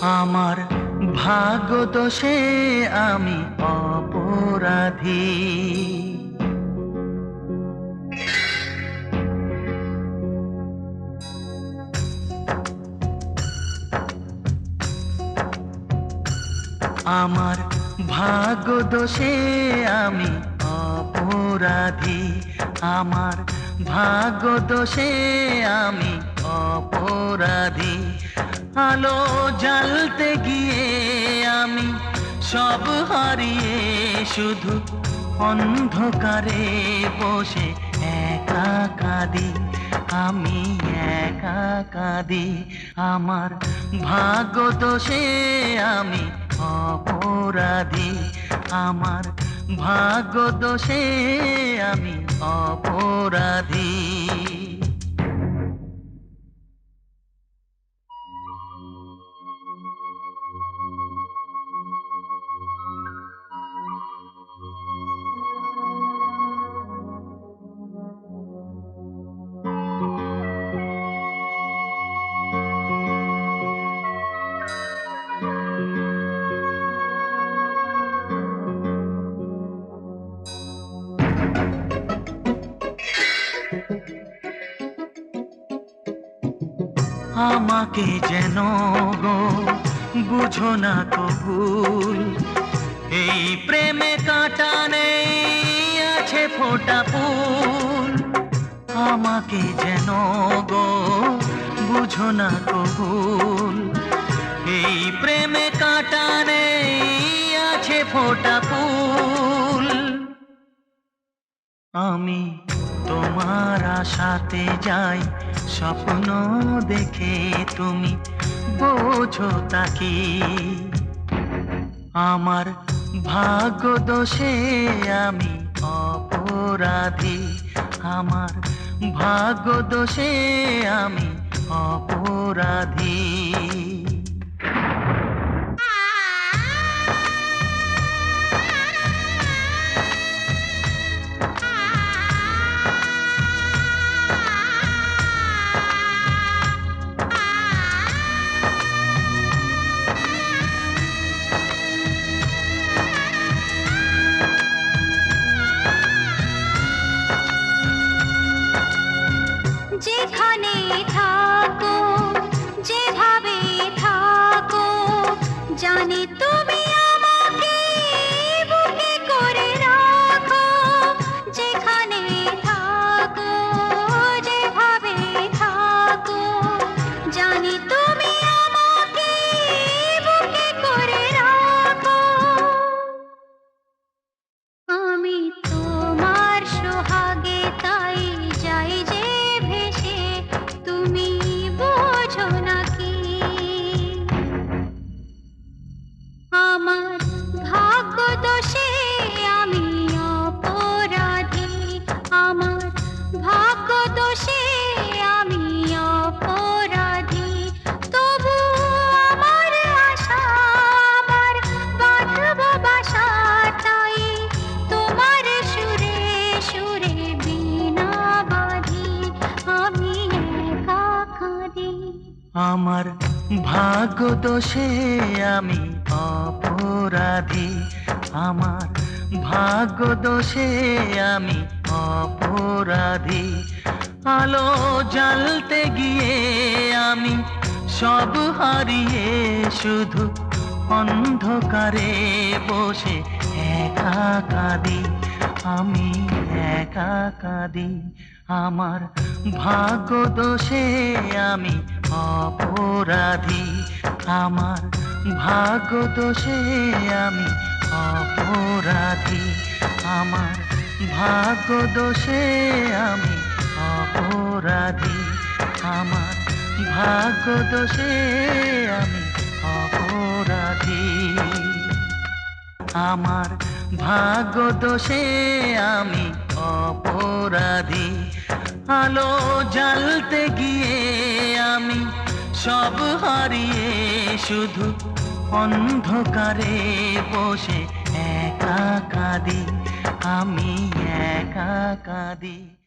আমার ভাগ্য দোষে আমি অপরাধী। আমার ভাগ্য দোষে আমি অপরাধী। আমার ভাগ্য দোষে আমি অপরাধী। আলো জ্বালতে গিয়ে আমি সব হারিয়ে শুধু অন্ধকারে বসে একা কাঁদি, আমি একা কাঁদি। আমার ভাগ্য দোষে আমি অপরাধী। আমার ভাগ্য দোষে আমি অপরাধী। আমাকে যেন গো, বুঝো না কবুল। এই প্রেমে কাটা নেই, আছে ফোটা ফুল। আমাকে যেন গো, বুঝো না কবুল। এই প্রেমে কাটা নেই, আছে ফোটা ফুল। আমি তোমার আশাতে যাই, স্বপ্ন দেখে তুমি বোঝো তাকে। আমার ভাগ্য দোষে আমি অপরাধী। আমার ভাগ্য দোষে আমি অপরাধী। জানি তুমি আমার ভাগ্য দোষে আমি অপরাধী। আমার ভাগ্য দোষে আমি অপরাধী। আলো জ্বালতে গিয়ে আমি সব হারিয়ে শুধু অন্ধকারে বসে একা কাঁদি। আমি একা কাঁদি। আমার ভাগ্য দোষে আমি অপরাধী। আমার ভাগ্য দোষে আমি অপরাধী। আমার ভাগ্য দোষে আমি অপরাধী। আমার ভাগ্য দোষে আমি অপরাধী। আমার ভাগ্য দোষে আমি অপরাধী। আলো জ্বালতে গিয়ে আমি সব হারিয়ে শুধু অন্ধকারে বসে একা কাঁদি আমি একা কাঁদি।